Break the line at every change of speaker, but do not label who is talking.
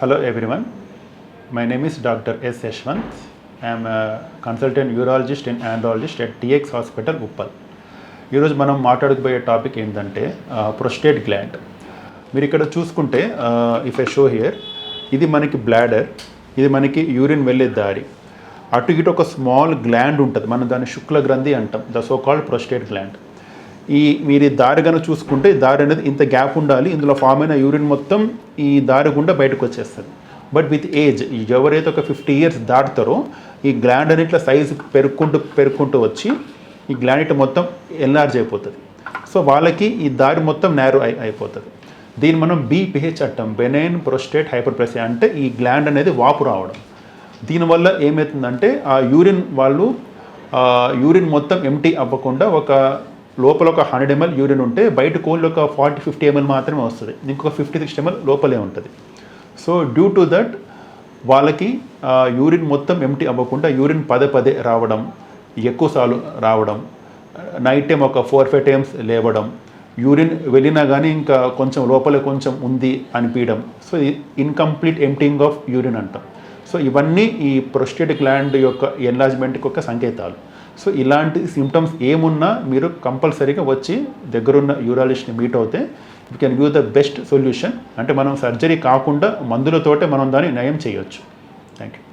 Hello everyone. My name is Dr. S. Yashwant. I am a consultant urologist and andrologist at TX ఈరోజు మనం మాట్లాడకపోయే topic ఏంటంటే prostate gland మీరు ఇక్కడ చూసుకుంటే ఇఫ్ ఐ షో హియర్ ఇది మనకి బ్లాడర్ ఇది మనకి యూరిన్ వెళ్ళే దారి అటు ఇటు ఒక స్మాల్ గ్లాండ్ ఉంటుంది మనం దాన్ని శుక్ల గ్రంథి అంటాం the so called prostate gland ఈ మీరు ఈ దారి కనుక చూసుకుంటే దారి అనేది ఇంత గ్యాప్ ఉండాలి. ఇందులో ఫామ్ అయిన యూరిన్ మొత్తం ఈ దారి గుండా బయటకు వచ్చేస్తుంది. బట్ విత్ ఏజ్ ఎవరైతే ఒక ఫిఫ్టీ ఇయర్స్ దాటుతారో ఈ గ్లాండ్ అని ఇట్లా సైజు పెరుక్కుంటూ పెరుక్కుంటూ వచ్చి ఈ గ్లాండ్ ఇట్లా మొత్తం ఎన్లార్జ్ అయిపోతుంది. సో వాళ్ళకి ఈ దారి మొత్తం నేరో అయి అయిపోతుంది. దీన్ని మనం బీపీహెచ్ అంటాం. బెనైన్ ప్రొస్టేట్ హైపర్ప్రెసియా అంటే ఈ గ్లాండ్ అనేది వాపు రావడం. దీనివల్ల ఏమవుతుందంటే ఆ యూరిన్ వాళ్ళు యూరిన్ మొత్తం ఎంటీ అవ్వకుండా ఒక లోపల ఒక హండ్రెడ్ ఎంఎల్ యూరిన్ ఉంటే బయట కోళ్ళు ఒక ఫార్టీ ఫిఫ్టీ ఎంఎల్ మాత్రమే వస్తుంది. ఇంకొక ఫిఫ్టీ సిక్స్టీ ఎంఎల్ లోపలే ఉంటుంది. సో డ్యూ టు దట్ వాళ్ళకి యూరిన్ మొత్తం ఎంటీ అవ్వకుండా యూరిన్ పదే పదే రావడం ఎక్కువసార్లు రావడం నైట్ టైం ఒక ఫోర్ ఫైవ్ టైమ్స్ లేవడం యూరిన్ వెళ్ళినా కానీ ఇంకా కొంచెం లోపల కొంచెం ఉంది అనిపించడం so incomplete emptying of urine అంటాం. సో ఇవన్నీ ఈ ప్రొస్టేట్ గ్లాండ్ యొక్క ఎన్లాజ్మెంట్కి ఒక సంకేతాలు. సో ఇలాంటి సిమ్టమ్స్ ఏమున్నా మీరు కంపల్సరీగా వచ్చి దగ్గరున్న యూరాలజిస్ట్ని మీట్ అవుతే you can give the best solution అంటే మనం సర్జరీ కాకుండా మందులతోటే మనం దాన్ని నయం చేయొచ్చు. Thank you